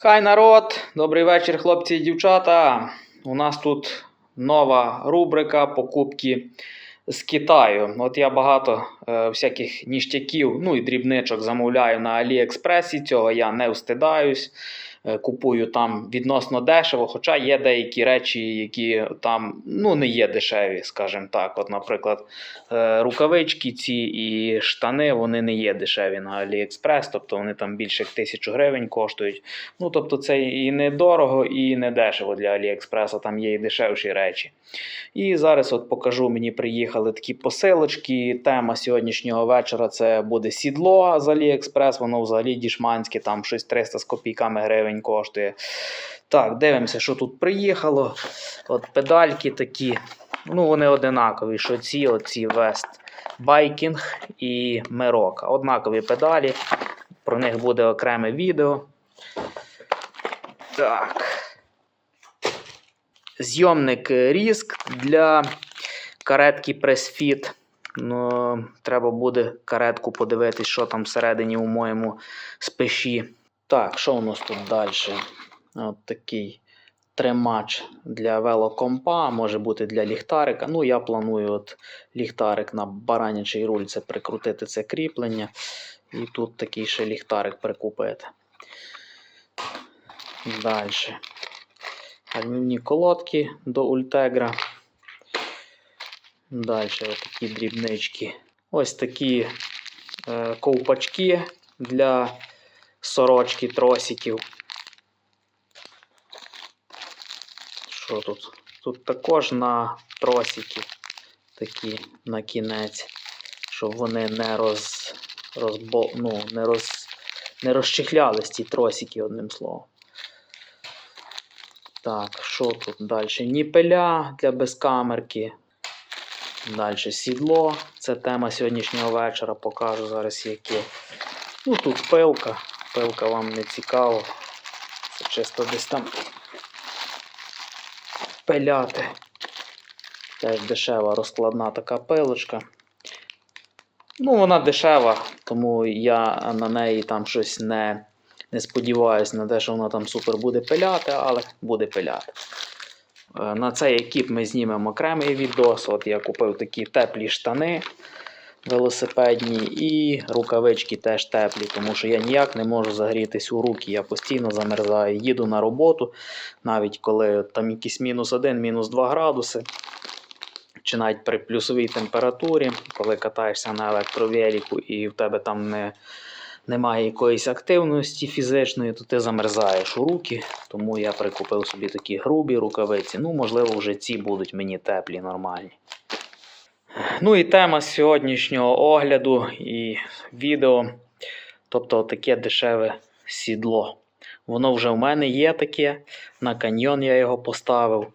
Хай народ! Добрий вечір, хлопці і дівчата. У нас тут нова рубрика покупки з Китаю. От я багато е, всяких ніштяків, ну і дрібничок замовляю на Аліекспресі. Цього я не встидаюсь. Е, Купую там відносно дешево, хоча є деякі речі, які там ну, не є дешеві, скажімо так. От, наприклад, е, рукавички ці і штани вони не є дешеві на Аліекспрес, тобто вони там більше тисячу гривень коштують. Ну, тобто це і не дорого, і не дешево для Аліекспреса, там є і дешевші речі. І зараз от покажу, мені приїхали такі посилочки. Тема сьогоднішнього вечора це буде сідло з Аліекспрес, воно взагалі дішманське, там щось 300 з копійками гривень коштує. Так, дивимося, що тут приїхало. От педальки такі. Ну, вони одинакові, що ці, оці Вест Байкінг і Мерока. Однакові педалі. Про них буде окреме відео. Так. Зйомник різк для каретки Pressfit. Ну, треба буде каретку подивитись, що там всередині у моєму спеші. Так, що у нас тут далі? От такий тримач для велокомпа, може бути для ліхтарика. Ну, я планую от ліхтарик на баранячий руль це прикрутити це кріплення. І тут такий ще ліхтарик прикупити. Далі. Альмівні колодки до Ультегра. Далі такі дрібнички. Ось такі е, ковпачки для сорочки, тросиків. Що тут? Тут також на тросики такі на кінець, щоб вони не роз, розбо, ну, не, роз, не розчихлялись ці тросики, одним словом. Так, що тут далі? Ніпеля для безкамерки. Далі сідло. Це тема сьогоднішнього вечора. Покажу зараз яке. Ну тут пилка. Пилка вам не цікаво. Це чисто десь там пиляти. Теж дешева розкладна така пилочка. Ну, вона дешева, тому я на неї там щось не, не сподіваюся на те, що вона там супер буде пиляти, але буде пиляти. Е, На цей екіп ми знімемо окремий відос. От я купив такі теплі штани велосипедні і рукавички теж теплі, тому що я ніяк не можу загрітись у руки. Я постійно замерзаю. Їду на роботу, навіть коли там якісь мінус 1, мінус 2 градуси. Чи навіть при плюсовій температурі, коли катаєшся на електровеліку і в тебе там не, немає якоїсь активності фізичної, то ти замерзаєш у руки. Тому я прикупив собі такі грубі рукавиці. Ну, можливо, вже ці будуть мені теплі, нормальні. Ну і тема сьогоднішнього огляду і відео, тобто таке дешеве сідло. Воно вже в мене є таке, на каньйон я його поставив.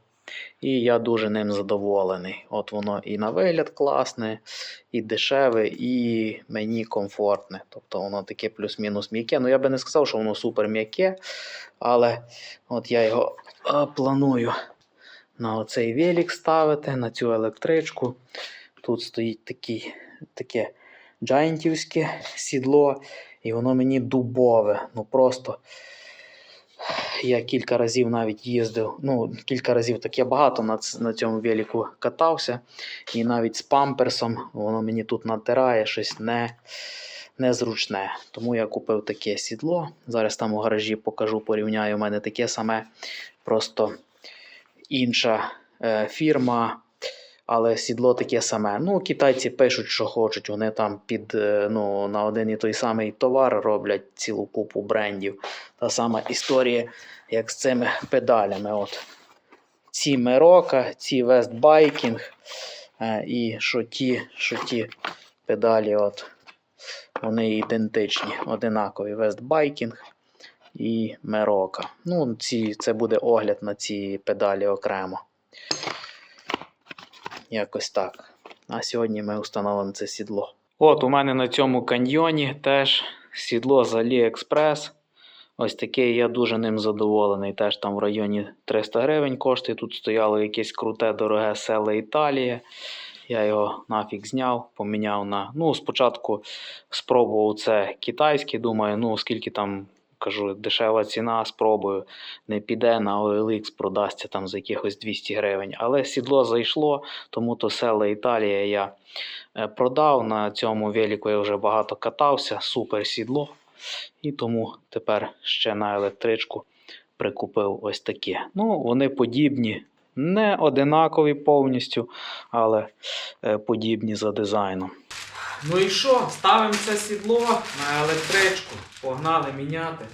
І я дуже ним задоволений. От воно і на вигляд класне, і дешеве, і мені комфортне. Тобто воно таке плюс-мінус м'яке. Ну я би не сказав, що воно супер м'яке, але от я його планую на оцей велик ставити, на цю електричку. Тут стоїть такий, таке джайнтівське сідло, і воно мені дубове. Ну просто я кілька разів навіть їздив. Ну, кілька разів так я багато на, на цьому велику катався. І навіть з памперсом воно мені тут натирає щось не, незручне. Тому я купив таке сідло. Зараз там у гаражі покажу, порівняю. У мене таке саме, просто інша е, фірма. Але сідло таке саме. Ну, китайці пишуть, що хочуть. Вони там під е, ну, на один і той самий товар роблять цілу купу брендів. Та сама історія, як з цими педалями. От. Ці Мерока, ці е, і що ті, що ті педалі, от, вони ідентичні, одинакові Biking і Мерока. Ну, ці, це буде огляд на ці педалі окремо. Якось так. А сьогодні ми встановимо це сідло. От у мене на цьому каньйоні теж сідло з AliExpress. Ось таке, я дуже ним задоволений. Теж там в районі 300 гривень коштує. Тут стояло якесь круте, дороге селе Італії. Я його нафіг зняв, поміняв на. Ну, спочатку спробував це китайське. Думаю, ну, скільки там кажу, дешева ціна, спробую. Не піде на OLX, продасться там за якихось 200 гривень. Але сідло зайшло, тому то села Італія я е, продав. На цьому велику я вже багато катався, супер сідло. І тому тепер ще на електричку прикупив ось такі. Ну, вони подібні, не одинакові повністю, але е, подібні за дизайном. Ну і що? Ставимо це сідло на електричку. Погнали міняти.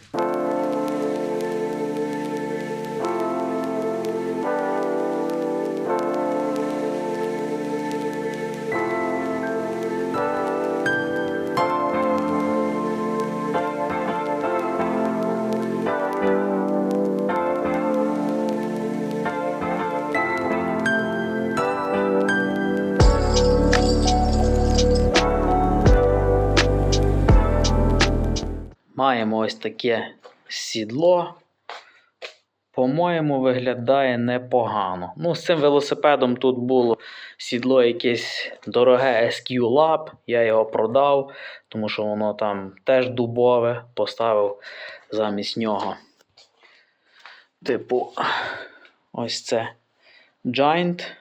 Маємо ось таке сідло. По-моєму, виглядає непогано. Ну, з цим велосипедом тут було сідло якесь дороге SQ Lab. Я його продав, тому що воно там теж дубове. Поставив замість нього. Типу, ось це Giant.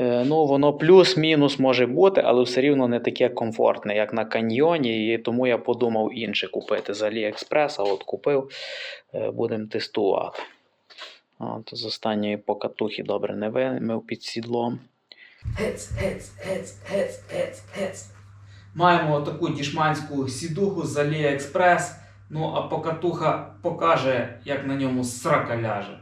Е, Ну, воно плюс-мінус може бути, але все рівно не таке комфортне, як на каньйоні, і тому я подумав інше купити з AliExpress, а от купив, Е, будемо тестувати. От, з останньої покатухи добре не вимив під сідлом. Гец, гец, гец, гец, гец, гец. Маємо таку дішманську сідуху з AliExpress. Ну, а покатуха покаже, як на ньому срака ляже.